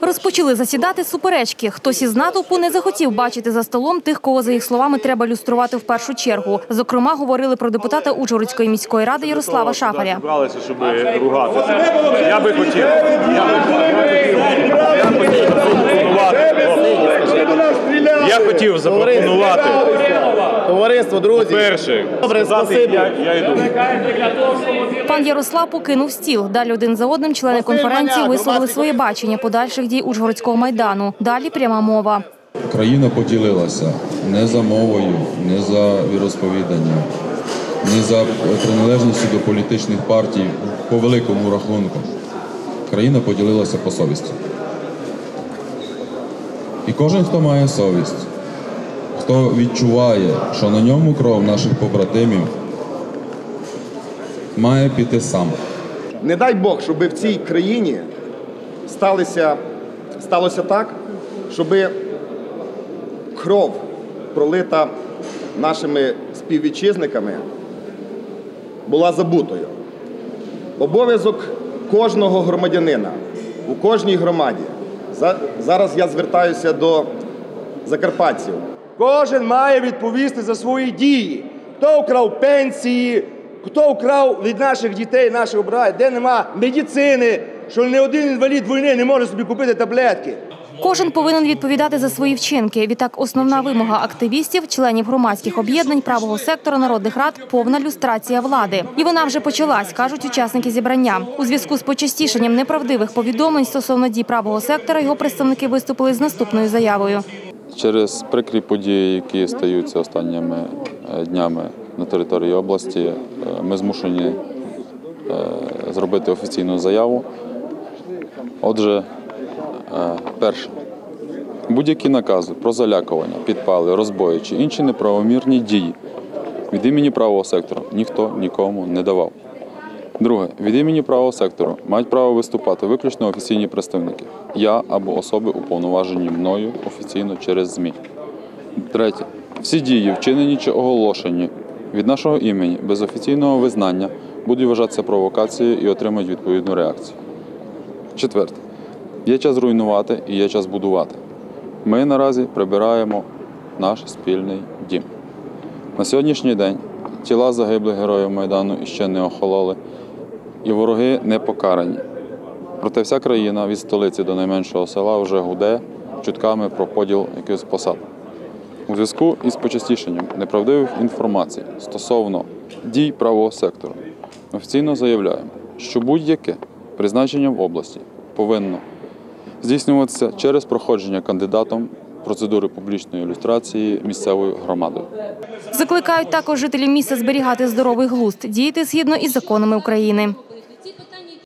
Розпочали засідати суперечки. Хтось із натовпу не захотів бачити за столом тих, кого за їх словами треба люструвати в першу чергу. Зокрема, говорили про депутата Ужгородської міської ради Ярослава Шафаря. Зібралися, щоб ругатися. Я би хотів. Я я хотів запропонувати. Товариство, друзі. перше. Добре, спасибі. я, я йду. Пан Ярослав покинув стіл. Далі один за одним члени конференції висловили своє бачення подальших дій Ужгородського майдану. Далі пряма мова. Країна поділилася не за мовою, не за віросповіданням, не за приналежністю до політичних партій по великому рахунку. Країна поділилася по совісті. І кожен, хто має совість, хто відчуває, що на ньому кров наших побратимів, має піти сам. Не дай Бог, щоб в цій країні сталося, сталося так, щоб кров пролита нашими співвітчизниками була забутою. Обов'язок кожного громадянина у кожній громаді. За- Зараз я звертаюся до закарпатців. Кожен має відповісти за свої дії. Хто вкрав пенсії, хто вкрав від наших дітей, наших братів, де нема медицини, що не один інвалід війни не може собі купити таблетки. Кожен повинен відповідати за свої вчинки. Відтак, основна вимога активістів, членів громадських об'єднань, правого сектора, народних рад повна люстрація влади. І вона вже почалась, кажуть учасники зібрання. У зв'язку з почастішенням неправдивих повідомлень стосовно дій правого сектора його представники виступили з наступною заявою. Через прикрі події, які стаються останніми е, днями на території області, е, ми змушені е, зробити офіційну заяву. Отже, перше, будь-які накази про залякування, підпали, розбої чи інші неправомірні дії від імені правого сектору ніхто нікому не давав. Друге, від імені правого сектору мають право виступати виключно офіційні представники. Я або особи, уповноважені мною офіційно через ЗМІ. Третє. Всі дії, вчинені чи оголошені від нашого імені без офіційного визнання будуть вважатися провокацією і отримають відповідну реакцію. Четверте. Є час руйнувати і є час будувати. Ми наразі прибираємо наш спільний дім. На сьогоднішній день тіла загиблих героїв Майдану іще не охололи, і вороги не покарані. Проте вся країна від столиці до найменшого села вже гуде чутками про поділ якихось посад. У зв'язку із почастішенням неправдивих інформацій стосовно дій правого сектору офіційно заявляємо, що будь-яке призначення в області повинно здійснюватися через проходження кандидатом процедури публічної ілюстрації місцевою громадою. Закликають також жителі міста зберігати здоровий глузд, діяти згідно із законами України.